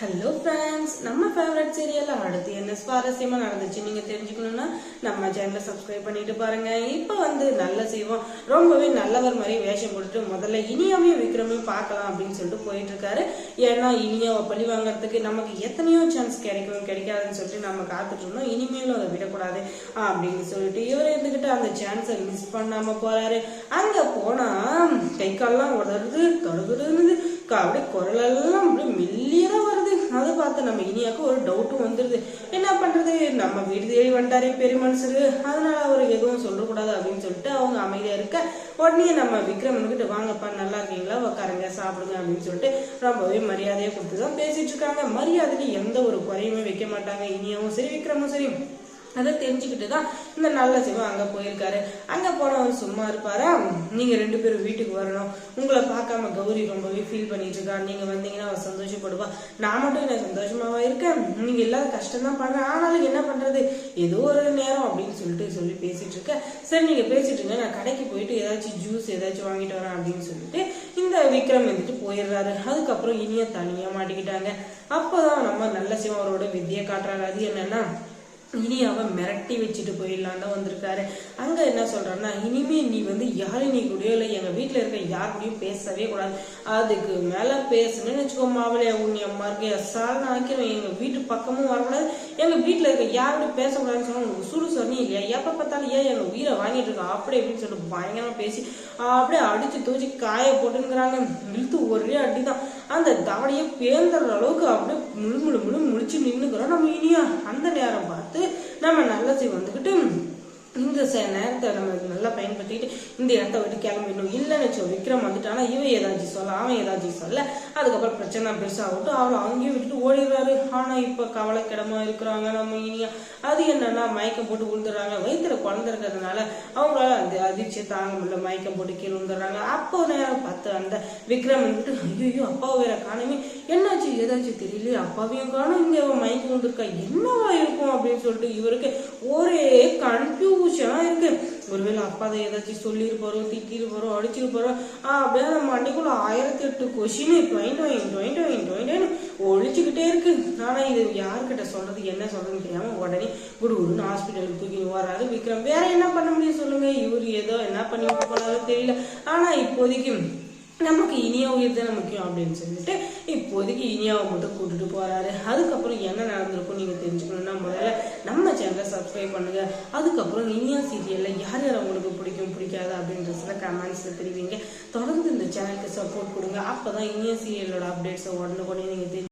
Hello friends நம்ம favourite serial அடுத்து என்ன சுவாரஸ்யமா நடந்துச்சு நீங்க தெரிஞ்சுக்கணும்னா நம்ம சேனலை சப்ஸ்கிரைப் பண்ணிட்டு பாருங்க. இப்போ வந்து நல்ல செய்வோம் ரொம்பவே நல்லவர் மாதிரி வேஷம் போட்டுட்டு முதல்ல இனியாவையும் விக்ரமையும் பார்க்கலாம் அப்படின்னு சொல்லிட்டு போயிட்டு இருக்காரு ஏன்னா இனியாவை பழி வாங்குறதுக்கு நமக்கு எத்தனையோ சான்ஸ் கிடைக்கும் கிடைக்காதுன்னு சொல்லிட்டு நம்ம காத்துட்டு இருந்தோம். இனிமேலும் அதை விடக்கூடாது அப்படின்னு சொல்லிட்டு இவர் இருந்துகிட்டு அந்த சான்ஸை மிஸ் பண்ணாம போறாரு. அங்க போனா கை கால்லாம் உடறது தொடுகுதுன்னு அப்படியே குரலெல்லாம் அப்படியே மெல்லியதான் வர அதை பார்த்து நம்ம இனியாக்கு ஒரு டவுட்டும் வந்துடுது என்ன பண்றது? நம்ம வீடு தேடி வந்துட்டாரே பெரிய மனுஷரு அதனால அவர் எதுவும் சொல்லக்கூடாது அப்படின்னு சொல்லிட்டு அவங்க அமைதியா இருக்க உடனே நம்ம விக்ரம் கிட்ட வாங்கப்பா நல்லா இருக்கீங்களா? உட்காருங்க சாப்பிடுங்க அப்படின்னு சொல்லிட்டு ரொம்பவே மரியாதையை கொடுத்து தான் பேசிட்டு இருக்காங்க. மரியாதைக்கு எந்த ஒரு குறையுமே வைக்க மாட்டாங்க. இனியாவும் சரி விக்ரமும் சரி. அதை தெரிஞ்சுக்கிட்டு தான் இந்த நல்ல சிவம் அங்க போயிருக்காரு. அங்க போனவர் சும்மா இருப்பாரா? நீங்க ரெண்டு பேரும் வீட்டுக்கு வரணும். உங்களை பார்க்காம கௌரி ரொம்பவே ஃபீல் பண்ணிட்டு இருக்கா? நீங்க வந்தீங்கன்னா அவள் சந்தோஷப்படுவா. நான் மட்டும் என்ன சந்தோஷமாவா இருக்கேன்? நீங்க இல்லாத கஷ்டம் தான் பண்றேன். ஆனாலும் என்ன பண்றது? ஏதோ ஒரு நேரம் அப்படின்னு சொல்லிட்டு சொல்லி பேசிட்டு இருக்க. சரி நீங்க பேசிட்டு இருங்க. நான் கடைக்கு போயிட்டு ஏதாச்சும் ஜூஸ் ஏதாச்சும் வாங்கிட்டு வரேன் அப்படின்னு சொல்லிட்டு இந்த விக்ரம் வந்துட்டு போயிடுறாரு. அதுக்கப்புறம் இனிய தனியா மாட்டிக்கிட்டாங்க. அப்போதான் நம்ம நல்ல சிவம் அவரோட வித்தியை காட்டுறாரு. அது என்னன்னா இனி அவன் மிரட்டி வச்சுட்டு போயிடலாம் தான் வந்திருக்காரு. அங்கே என்ன சொல்கிறான்னா இனிமே நீ வந்து யாரு நீ கூடயோ இல்லை எங்கள் வீட்டில் இருக்க யார் கூடயும் பேசவே கூடாது. அதுக்கு மேலே பேசணும்னு வச்சுக்கோ மாவளே உன் அம்மா இருக்கு எஸ்ஸால் ஆக்கிடுவேன் எங்கள் வீட்டு பக்கமும் வரக்கூடாது. எங்கள் வீட்டில் இருக்க யாரோடய பேசக்கூடாதுன்னு சொன்னால் உங்களுக்கு சுடு சொன்னி இல்லையா? எப்போ பார்த்தாலும் ஏன் எங்கள் உயிரை வாங்கிட்டு இருக்கா அப்படி இப்படின்னு சொல்லிட்டு பயங்கரமாக பேசி அப்படியே அடித்து தூச்சி காய போட்டுங்கிறாங்க இழுத்து ஒரே அடிதான். அந்த தவணையை பேந்துற அளவுக்கு அப்படியே முழு முழு முழு முழிச்சு நின்று நின்னுக்கிறோம் நம்ம இனியா அந்த நேரம் பார்த்து நம்ம நல்ல வந்துக்கிட்டு இந்த ச நேரத்தை நம்ம நல்லா இந்த இடத்த விட்டு கிளம்பிடணும். இல்லைன்னு வச்சோம் விக்ரம் வந்துட்டானா இவன் ஏதாச்சும் சொல்ல அவன் ஏதாச்சும் சொல்ல அதுக்கப்புறம் பிரச்சனை பெருசாகட்டும் அவன் அங்கேயும் விட்டுட்டு ஓடிடுறாரு. ஆனா இப்ப கவலைக்கிடமா இருக்கிறாங்க நம்ம இனியா. அது என்னன்னா மயக்கம் போட்டு விழுந்துடுறாங்க வயிற்றுல குழந்தை இருக்கிறதுனால அவங்களால அந்த அதிர்ச்சியை தாங்க முடியல. மயக்கம் போட்டு கீழே விழுந்துடுறாங்க அப்போ நேரம் பார்த்து அந்த விக்ரம் வந்துட்டு ஐயோ அப்பாவை வேற காணுமே. என்னாச்சு? ஏதாச்சும் தெரியல அப்பாவையும் காணும். இங்க அவன் மயக்கம் விழுந்துருக்கா என்னவா இருக்கும்? அப்படின்னு சொல்லிட்டு இவருக்கு ஒரே கன்ஃபியூஷனா இருக்கு. ஒருவேளை அப்பா அதை ஏதாச்சும் சொல்லியிருப்பாரோ திட்டிருப்பாரோ அடிச்சிருப்பாரோ? அப்படியே நம்ம அன்னைக்குள்ள ஆயிரத்தி எட்டு கொஷின் டொயின் டொயின் டொயின் டொயின் டொயின் ஒழிச்சுக்கிட்டே இருக்கு. ஆனா இது யாருக்கிட்ட சொல்றது என்ன சொல்றதுன்னு தெரியாம உடனே குடு குடுன்னு ஹாஸ்பிட்டலுக்கு தூக்கி வராது விக்ரம். வேற என்ன பண்ண முடியும் சொல்லுங்க? இவர் ஏதோ என்ன பண்ணி போனாலும் தெரியல. ஆனா இப்போதைக்கு நமக்கு இனியா உயிர் தான் முக்கியம் அப்படின்னு சொல்லிட்டு இப்போதைக்கு இனியாவை மட்டும் கூட்டிட்டு போறாரு. அதுக்கப்புறம் என்ன நடந்திருக்கும் நீங்க தெரிஞ்சுக்கணும்னா முதல்ல நம்ம சப்ஸ்கிரைப் பண்ணுங்க. அதுக்கப்புறம் இனியா சீரியலில் யார் யார் உங்களுக்கு பிடிக்கும் பிடிக்காது அப்படின்றதுல கமெண்ட்ஸில் தெரிவிங்க. தொடர்ந்து இந்த சேனலுக்கு சப்போர்ட் கொடுங்க. அப்பதான் இனியா சீரியலோட அப்டேட்ஸை உடனே நீங்கள் தெரியும்